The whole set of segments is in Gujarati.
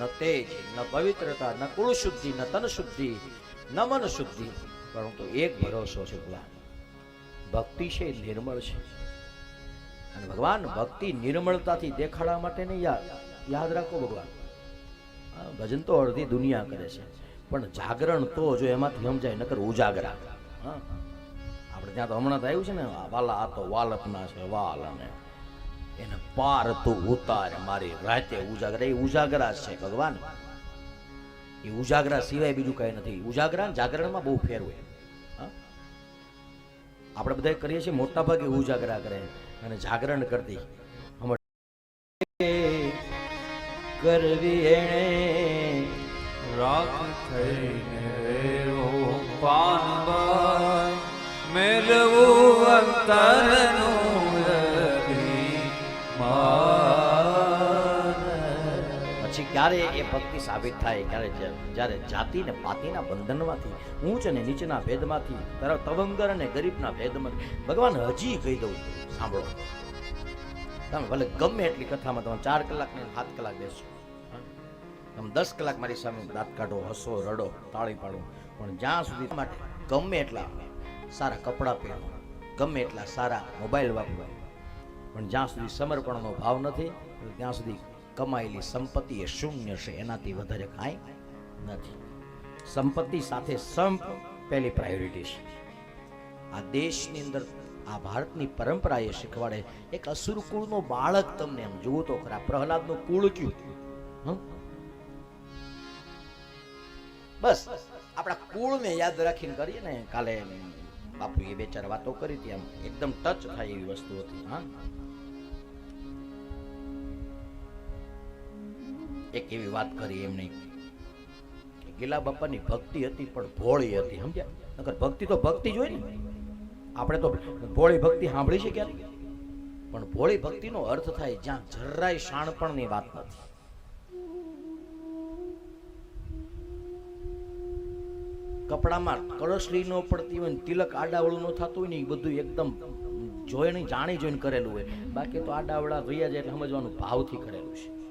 ન તેજ, ન પવિત્રતા, ન કુળ શુદ્ધિ ન તન શુદ્ધિ ન મન શુદ્ધિ પરંતુ એક ભરોસો છે ભગવાન. ભક્તિ છે નિર્મળ છે. અને ભગવાન ભક્તિ નિર્મળતાથી દેખાડવા માટે નહીં યાદ યાદ રાખો ભગવાન. ભજન તો અડધી દુનિયા કરે છે. પણ જાગરણ તો જો એમાંથી સમજાય, નકર ઉજાગરા. હા? આપણે ત્યાં તો હમણાં તો આવ્યું છે ને, વાલા આ તો વાલપના છે, વાલ અને એને પાર તું ઉતાર, મારી રાતે ઉજાગરા, એ ઉજાગરા છે ભગવાન. એ ઉજાગરા સિવાય બીજું કઈ નથી. ઉજાગરા જાગરણમાં બહુ ફેર હોય. આપણે બધા કરીએ છીએ, મોટા ભાગે ઉજાગરા કરે. અને જાગરણ કરતી. કરવી એણે રાખ થઈને પાન મેળવું અંતરનું પછી ક્યારે એ ભક્તિ સાબિત થાય? ક્યારે જ્યારે જાતિ ને પાતિના બંધનમાંથી, ઊંચ અને નીચના ભેદમાંથી તરફ તવંગર અને ગરીબના ભેદમાંથી ભગવાન હજી કહી દઉં સાંભળો. તમે ભલે ગમે એટલી કથામાં તમે ચાર કલાક ને સાત કલાક બેસો. તમે દસ કલાક મારી સામે દાંત કાઢો, હસો, રડો, તાળી પાડો. પણ જ્યાં સુધી માટે ગમે એટલા સારા કપડાં પહેરો, ગમે એટલા સારા મોબાઈલ વાપરો, પણ જ્યાં સુધી સમર્પણનો ભાવ નથી, ત્યાં સુધી કમાયેલી સંપત્તિ એ શૂન્ય છે, એનાથી વધારે કાંઈ નથી. સંપત્તિ સાથે સંપ પહેલી પ્રાયોરિટી છે. આ દેશની અંદર, આ ભારતની પરંપરા એ શીખવાડે એક અસુર કુળનો બાળક તમને એમ જુઓ તો ખરા, પ્રહલાદનું કુળ કયું? બસ, આપણા કુળને યાદ રાખીને કરીએ ને, કાલે બાપુ એ બે ચાર વાતો કરી હતી, આમ એકદમ ટચ થાય એવી વસ્તુ હતી, હા. એક એવી વાત કરી એમ નહીં ગીલા બાપાની ભક્તિ હતી, પણ ભોળી હતી, સમજ્યા? નકર ભક્તિ તો ભક્તિ જ હોય ને. આપણે તો ભોળી ભક્તિ સાંભળી છે ક્યારે પણ ભોળી ભક્તિનો અર્થ થાય જ્યાં જરાય શાણપણની વાત નથી. કપડામાં કળશલી ન પડતી હોય ને, તિલક આડાવળું ન થતું હોય ને એ બધું એકદમ જોઈને જાણી જોઈને કરેલું હોય. બાકી તો આડાવળા રહ્યા જાય એટલે સમજવાનું ભાવથી કરેલું છે.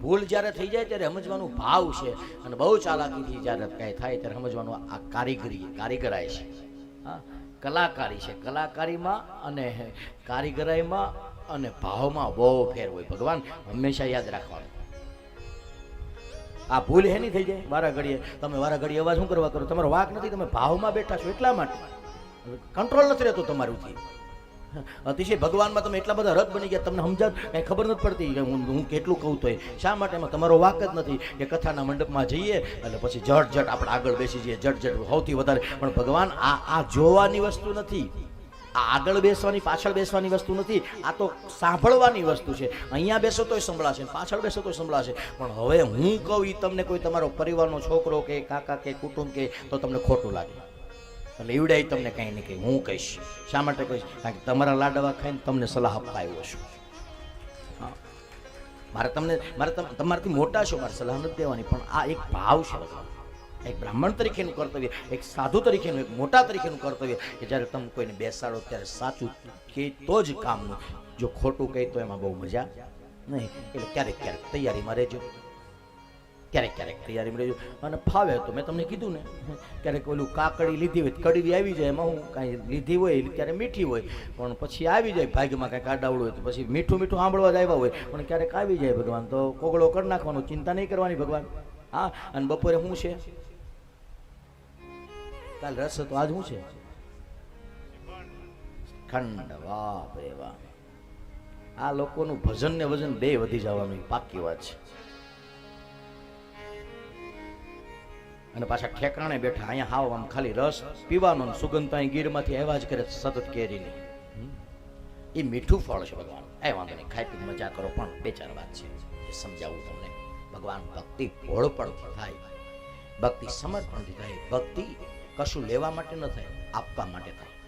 ભૂલ જ્યારે થઈ જાય ત્યારે સમજવાનું ભાવ છે અને બહુ ચાલાકીથી જ્યારે કાંઈ થાય ત્યારે સમજવાનું આ કારીગરી કારીગરાય છે. હા, કલાકારી છે. કલાકારીમાં અને કારીગરાઈમાં અને ભાવમાં બહુ ફેર હોય. ભગવાન, હંમેશા યાદ રાખવાનું. આ ભૂલ હેની થઈ જાય? વારા ઘડીએ. તમે વારા ઘડીએ અવાજ શું કરવા કરો? તમારો વાક નથી. તમે ભાવમાં બેઠા છો એટલા માટે. કંટ્રોલ નથી રહેતો તમારુંથી. અતિશય ભગવાનમાં તમે એટલા બધા રદ બની ગયા, તમને સમજાત કઈ ખબર નથી પડતી કે હું હું કેટલું કહું તો શા માટે એમાં તમારો વાક જ નથી કે કથાના મંડપમાં જઈએ એટલે પછી જટ જટ આપણે આગળ બેસી જઈએ જટ જટ સૌથી વધારે. પણ ભગવાન આ આ જોવાની વસ્તુ નથી. આ આગળ બેસવાની, પાછળ બેસવાની વસ્તુ નથી. આ તો સાંભળવાની વસ્તુ છે. અહીંયા બેસો તોય સંભળાશે, પાછળ બેસો તોય સંભળાશે. પણ હવે હું કહું એ તમને કોઈ તમારો પરિવારનો છોકરો કે કાકા કે કુટુંબ કે તો તમને ખોટું લાગે. એટલે એવડાય તમને કંઈ નહીં કહી હું કહીશ. શા માટે કહીશ? કારણ કે તમારા લાડવા ખાઈને તમને સલાહ આપવા આવ્યો છું. હા. મારે તમને, મારે તમ- તમારાથી મોટા છો, મારે સલાહ નથી દેવાની, પણ આ એક ભાવ છે એક બ્રાહ્મણ તરીકેનું કર્તવ્ય, એક સાધુ તરીકેનું, એક મોટા તરીકેનું કર્તવ્ય કે જ્યારે તમે કોઈને બેસાડો ત્યારે સાચું કે તો જ કામનું. જો ખોટું કહે તો એમાં બહુ મજા નહીં. એટલે ક્યારેક ક્યારેક તૈયારીમાં રહેજો. ક્યારેક ક્યારેક તૈયારીમાં રહેજો અને ફાવે તો મેં તમને કીધું ને, ક્યારેક ઓલું કાકડી લીધી હોય કડવી આવી જાય, એમાં હું કાંઈ લીધી હોય ક્યારેક મીઠી હોય, પણ પછી આવી જાય, ભાગ્યમાં કાંઈ આડાવડું હોય તો પછી મીઠું મીઠું સાંભળવા જ આવ્યા હોય, પણ ક્યારેક આવી જાય ભગવાન. તો કોગળો કરી નાખવાનો, ચિંતા નહીં કરવાની ભગવાન. હા, અને બપોરે શું છે? કાલ રસ હતો, આજ શું છે? ખંડ, વાહ બે વાહ. આ લોકોનું ભજન ને વજન બે વધી જવાનું પાકી વાત છે. અને પાછા ઠેકાણે બેઠા, અહીંયા હાવ આમ ખાલી રસ, પીવાનો સુગંધ અહીં ગીરમાંથી આવ્યા જ કરે સતત કેરીની. એ મીઠું ફળ છે ભગવાન. એ વાંધો નહીં, ખાઈ પી મજા કરો, પણ બે ચાર વાત છે. એ સમજાવું તમને. ભગવાન ભક્તિ ભોળપણ થાય. ભક્તિ સમર્પણથી થાય. ભક્તિ કશું લેવા માટે ન થાય, આપવા માટે થાય.